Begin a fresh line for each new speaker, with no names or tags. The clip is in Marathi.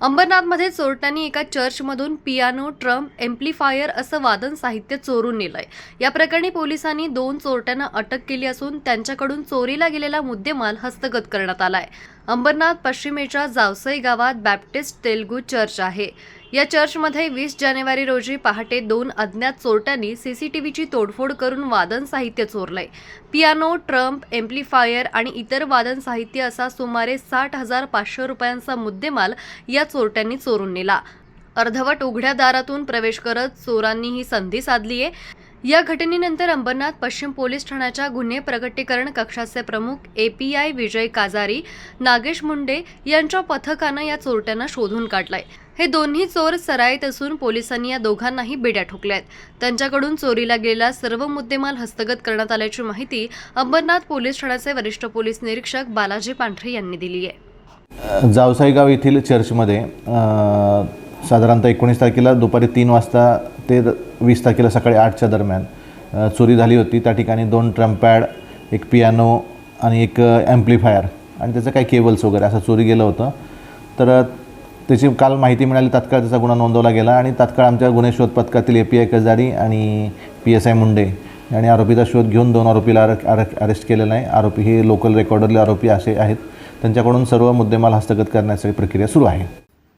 अंबरनाथमध्ये चोरट्यांनी एका चर्चमधून पियानो ट्रम एम्प्लिफायर असं वादन साहित्य चोरून नेलंय. या प्रकरणी पोलिसांनी दोन चोरट्यांना अटक केली असून त्यांच्याकडून चोरीला गेलेला मुद्देमाल हस्तगत करण्यात आलाय. अंबरनाथ पश्चिमेच्या जावसई गावात बॅप्टिस्ट तेलगू चर्च आहे. या चर्चमध्ये वीस जानेवारी रोजी पहाटे दोन अज्ञात चोरट्यांनी सीसीटीव्हीची तोडफोड करून वादन साहित्य चोरलंय. पियानो ट्रम्प एम्प्लिफायर आणि इतर वादन साहित्य असा सुमारे साठ हजार पाचशे रुपयांचा मुद्देमाल या चोरट्यांनी चोरून नेला. अर्धवट उघड्या दारातून प्रवेश करत चोरांनी ही संधी साधली आहे या घटनेनंतर अंबरनाथ पश्चिम पोलीस ठाण्याच्या गुन्हे प्रगटीकरण कक्षाचे प्रमुख एपीआय विजय काजारी नागेश मुंडे यांच्या पथकानं या चोरट्यांना शोधून काढलाय. हे दोन्ही चोर सराईत असून पोलिसांनी या दोघांनाही बेड्या ठोकल्या आहेत त्यांच्याकडून चोरीला गेलेला सर्व मुद्देमाल हस्तगत करण्यात आल्याची माहिती अंबरनाथ पोलीस ठाण्याचे वरिष्ठ पोलीस निरीक्षक बालाजी पांढरे यांनी दिली आहे.
जावसाईगाव येथील चर्चमध्ये साधारणतः एकोणीस तारखेला दुपारी तीन वाजता ते वीस तारखेला सकाळी आठच्या दरम्यान चोरी झाली होती. त्या ठिकाणी दोन ट्रम्पॅड एक पियानो आणि एक ॲम्प्लिफायर आणि त्याचं काही केबल्स वगैरे असं चोरी गेलं होतं. तर त्याची काल माहिती मिळाली तात्काळ त्याचा गुन्हा नोंदवला गेला आणि तात्काळ आमच्या गुन्हे शोध पथकातील ए पी आय कजारी आणि पी एस आय मुंडे यांनी आरोपीचा शोध घेऊन दोन आरोपीला अर अर अरेस्ट केलेला आहे. आरोपी हे लोकल रेकॉर्डरले आरोपी असे आहेत. त्यांच्याकडून सर्व मुद्देमाल हस्तगत करण्याची प्रक्रिया सुरू आहे.